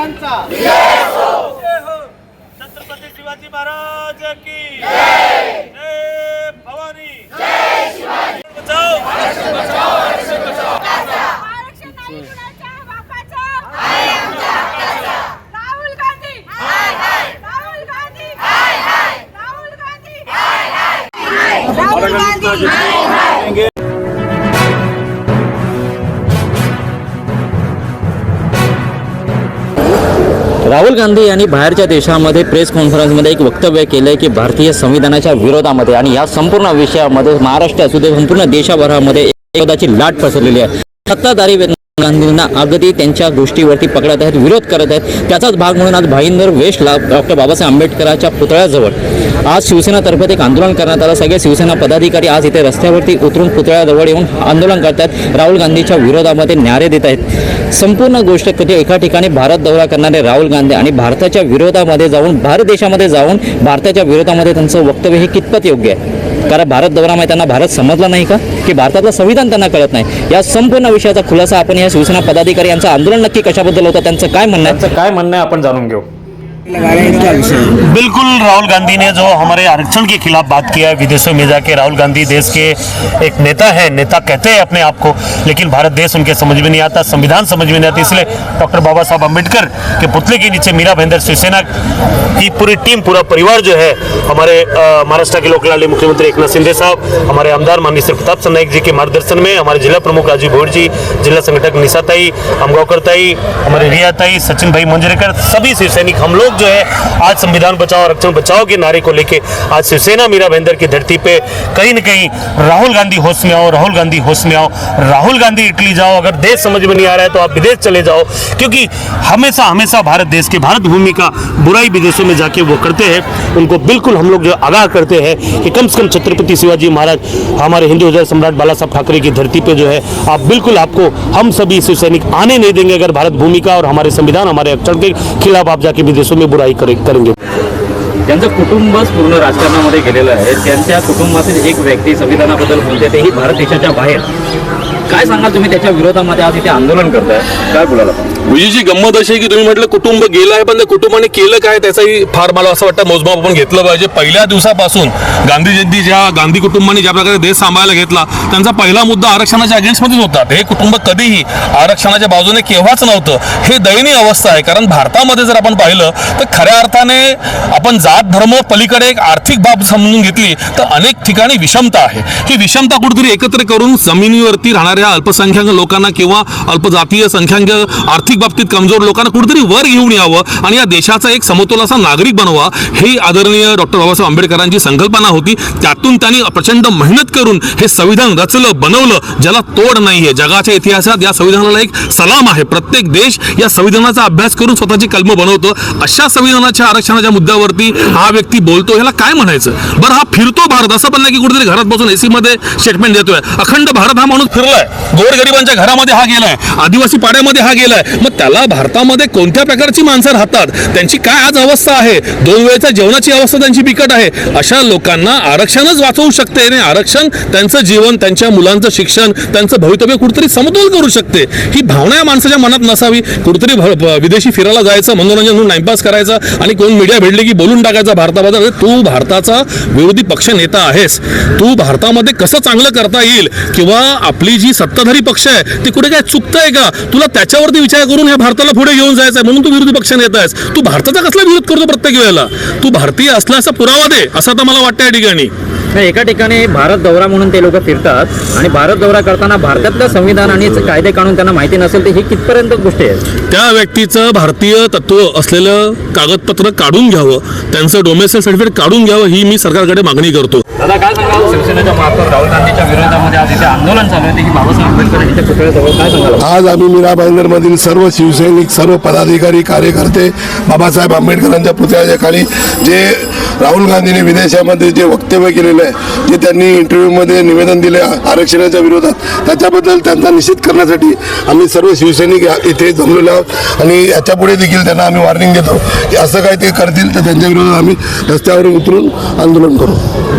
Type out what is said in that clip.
आंबेडकरांचा जय हो! छत्रपती शिवाजी महाराज की राहुल गांधी यांनी बाहेरच्या देशामध्ये प्रेस कॉन्फरन्समध्ये एक वक्तव्य केलं की भारतीय संविधानाच्या विरोधामध्ये आणि या संपूर्ण विषयामध्ये महाराष्ट्र असू दे संपूर्ण देशाभरामध्ये विरोधाची लाट पसरलेली आहे. सत्ताधारी गांधींना अगदी त्यांच्या गोष्टीवरती पकडत आहेत विरोध करत आहेत. त्याचाच भाग म्हणून आज भाईंदर वेस्टला डॉक्टर बाबासाहेब आंबेडकरांच्या पुतळ्याजवळ आज शिवसेनातर्फे एक आंदोलन करण्यात आलं. सगळे शिवसेना पदाधिकारी आज इथे रस्त्यावरती उतरून पुतळ्याजवळ येऊन आंदोलन करतात राहुल गांधीच्या विरोधामध्ये न्यारे देत आहेत. संपूर्ण गोष्ट कधी एका ठिकाणी भारत दौरा करणारे राहुल गांधी आणि भारताच्या विरोधामध्ये जाऊन भारत देशामध्ये जाऊन भारताच्या विरोधामध्ये त्यांचं वक्तव्य हे कितपत योग्य आहे? कारण भारत दौरामध्ये त्यांना भारत समजला नाही का? की भारतातलं संविधान त्यांना कळत नाही. या संपूर्ण विषयाचा खुलासा आपण या शिवसेना पदाधिकारी यांचं आंदोलन नक्की कशाबद्दल होतं? त्यांचं काय म्हणणं आहे? त्यांचं काय म्हणणं आहे आपण जाणून घेऊ. बिल्कुल, राहुल गांधी ने जो हमारे आरक्षण के खिलाफ बात किया है, विदेशों में जाके राहुल गांधी देश के एक नेता है, नेता कहते हैं अपने आप को, लेकिन भारत देश उनके समझ में नहीं आता, संविधान समझ में नहीं आता, इसलिए डॉक्टर बाबा साहब अंबेडकर के पुतले के नीचे मीरा भाईंदर शिवसेना की पूरी टीम, पूरा परिवार जो है, हमारे महाराष्ट्र के लोकलाली मुख्यमंत्री एकनाथ शिंदे साहब, हमारे आमदार माननीय श्री प्रताप सरनाईक जी के मार्गदर्शन में, हमारे जिला प्रमुख राजीव भोड़ जी, जिला संगठक निशाताई अमगावकर ताई, हमारे रिया ताई, सचिन भाई मंजरेकर, सभी शिवसैनिक हम लोग जो है, आज संविधान बचाओ, आरक्षण बचाओ के नारे को लेके आज शिवसेना मीरा भाईंदर की धरती पे कहीं न कहीं राहुल गांधी होश में आओ, राहुल गांधी होश में आओ, राहुल गांधी इटली जाओ, अगर देश समझ में नहीं आ रहा है तो आप विदेश चले जाओ, क्योंकि हमेशा हमेशा भारत देश के भारत भूमि का बुराई विदेशों में जाके वो करते हैं, उनको बिल्कुल हम लोग जो आगाह करते हैं कि कम से कम छत्रपति शिवाजी महाराज हमारे हिंदू हृदय सम्राट बाला साहब ठाकरे की धरती पे जो है, आप बिल्कुल आपको हम सभी शिव सैनिक आने नहीं देंगे अगर भारत भूमि का और हमारे संविधान, हमारे अक्षर के खिलाफ आप जाके विदेशों बुराई करे, करेंगे. त्यांचं कुटुंबच पूर्ण राजकारणामध्ये गेलेलं आहे त्यांच्या कुटुंबातील एक व्यक्ती संविधानाबद्दल बोलते तेही भारत देशाच्या बाहेर. काय सांगाल तुम्ही त्याच्या विरोधामध्ये आज इथे आंदोलन करताय? काय बोलायला विजेची गंमत अशी आहे की तुम्ही म्हटलं कुटुंब गेलं आहे पण त्या कुटुंबाने केलं काय? त्याचाही फार मला असं वाटतं मोजमाप आपण घेतलं पाहिजे. पहिल्या दिवसापासून गांधी जयंती ज्या गांधी कुटुंबाने ज्या प्रकारे देश सांभाळायला घेतला त्यांचा पहिला मुद्दा आरक्षणाच्या अगेन्स्टमध्येच होता. हे कुटुंब कधीही आरक्षणाच्या बाजूने केव्हाच नव्हतं. हे दयनीय अवस्था आहे कारण भारतामध्ये जर आपण पाहिलं तर खऱ्या अर्थाने आपण जात धर्म पलीकडे एक आर्थिक बाब समजून घेतली तर अनेक ठिकाणी विषमता आहे. ही विषमता कुठेतरी एकत्र करून जमिनीवरती राहणाऱ्या अल्पसंख्याक लोकांना किंवा अल्पजातीय संख्याक आर्थिक बाबतीत कमजोर लोकांना कुठेतरी वर घेऊन यावं आणि या देशाचा एक समतोल असा नागरिक बनवा ही आदरणीय डॉक्टर बाबासाहेब आंबेडकरांची संकल्पना होती. त्यातून त्यांनी प्रचंड मेहनत करून हे संविधान रचलं बनवलं ज्याला तोड नाहीये जगाच्या इतिहासात या संविधानाला एक सलाम आहे. प्रत्येक देश या संविधानाचा अभ्यास करून स्वतःची कलम बनवतो. अशा संविधानाच्या आरक्षणाच्या मुद्द्यावरती हा व्यक्ती बोलतो ह्याला काय म्हणायचं? बरं हा फिरतो भारत. असं पण नाही की कुठेतरी घरात बसून एसी मध्ये स्टेटमेंट देतोय. अखंड भारत हा माणूस फिरलाय. गोरगरिबांच्या घरामध्ये हा गेलाय. आदिवासी पाड्यामध्ये हा गेलाय. मग त्याला भारतामध्ये कोणत्या प्रकारची माणसं राहतात? त्यांची काय आज अवस्था आहे? दोन वेळेच्या जेवणाची अवस्था त्यांची बिकट आहे. अशा लोकांना आरक्षणच वाचवू शकते आणि आरक्षण त्यांचं जीवन त्यांच्या मुलांचं शिक्षण त्यांचं भवितव्य कुठेतरी समतोल करू शकते. ही भावना या माणसाच्या मनात नसावी. कुठेतरी विदेशी फिरायला जायचं मनोरंजन म्हणून टाइमपास करायचा आणि कोण मीडिया भेटली की बोलून टाकायचा भारताबद्दल. तू भारताचा विरोधी पक्ष नेता आहेस. तू भारतामध्ये कसं चांगलं करता येईल? किंवा आपली जी सत्ताधारी पक्ष आहे ते कुठे काय चुकतंय का? तुला त्याच्यावरती विचार करून ह्या भारताला पुढे घेऊन जायचं आहे म्हणून तू विरोधी पक्षाने येत आहेस. तू भारताचा कसला विरोध करतो प्रत्येक वेळेला? तू भारतीय असल्याचा पुरावा दे असं आता मला वाटतं या ठिकाणी. नाही एका ठिकाणी भारत दौरा म्हणून ते लोक फिरतात आणि भारत दौरा करताना भारतातलं संविधान आणि कायदे कानून त्यांना माहिती नसेल तर ही कितपर्यंत गोष्टी आहे? त्या व्यक्तीचं भारतीय तत्व असलेलं कागदपत्र काढून घ्यावं त्यांचं डोमेसाईल सर्टिफिकेट काढून घ्यावं ही मी सरकारकडे मागणी करतो. दादा काय सांगाल? शिवसेनेच्या मार्फत राहुल गांधीच्या विरोधामध्ये आज इथे आंदोलन चालू आहे ते की बाबासाहेब आंबेडकर यांच्या पुतळ्याजवळ काय सांगाल? आज आम्ही मीरा भाईंदरमधील सर्व शिवसैनिक सर्व पदाधिकारी कार्यकर्ते बाबासाहेब आंबेडकरांच्या पुतळ्याच्या खाली जे राहुल गांधींनी विदेशामध्ये जे वक्तव्य केलेलं आहे जे त्यांनी इंटरव्ह्यूमध्ये निवेदन दिले आरक्षणाच्या विरोधात त्याच्याबद्दल त्यांचा निषेध करण्यासाठी आम्ही सर्व शिवसैनिक इथे जमलेलो आहोत. आणि याच्यापुढे देखील त्यांना आम्ही वॉर्निंग देतो की असं काय ते करतील तर त्यांच्या विरोधात आम्ही रस्त्यावर उतरून आंदोलन करू.